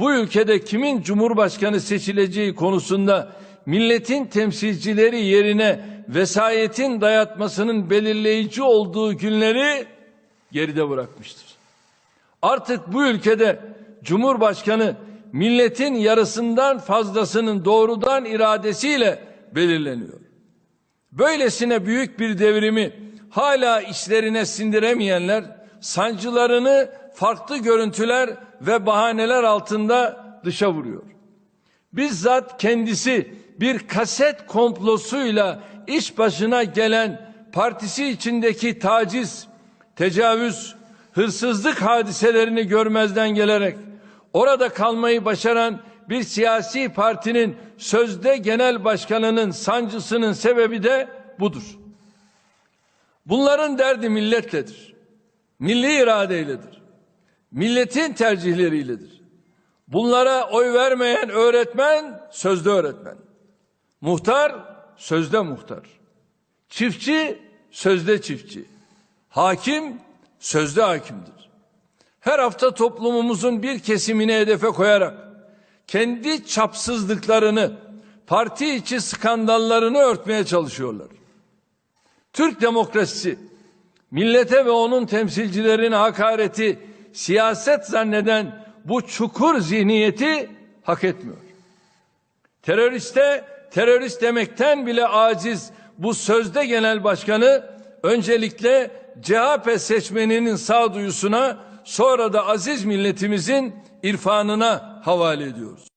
bu ülkede kimin cumhurbaşkanı seçileceği konusunda milletin temsilcileri yerine vesayetin dayatmasının belirleyici olduğu günleri geride bırakmıştır. Artık bu ülkede Cumhurbaşkanı milletin yarısından fazlasının doğrudan iradesiyle belirleniyor. Böylesine büyük bir devrimi hala işlerine sindiremeyenler sancılarını farklı görüntüler ve bahaneler altında dışa vuruyor. Bizzat kendisi bir kaset komplosuyla iş başına gelen partisi içindeki taciz, tecavüz, hırsızlık hadiselerini görmezden gelerek orada kalmayı başaran bir siyasi partinin sözde genel başkanının sancısının sebebi de budur. Bunların derdi milletledir. Milli iradeyledir. Milletin tercihleriyle,dir. Bunlara oy vermeyen öğretmen sözde öğretmen. Muhtar sözde muhtar. Çiftçi sözde çiftçi. Hakim sözde hakimdir. Her hafta toplumumuzun bir kesimini hedefe koyarak kendi çapsızlıklarını, parti içi skandallarını örtmeye çalışıyorlar. Türk demokrasisi millete ve onun temsilcilerine hakareti siyaset zanneden bu çukur zihniyeti hak etmiyor. Teröriste terörist demekten bile aciz bu sözde genel başkanı öncelikle CHP seçmeninin sağduyusuna sonra da aziz milletimizin irfanına havale ediyoruz.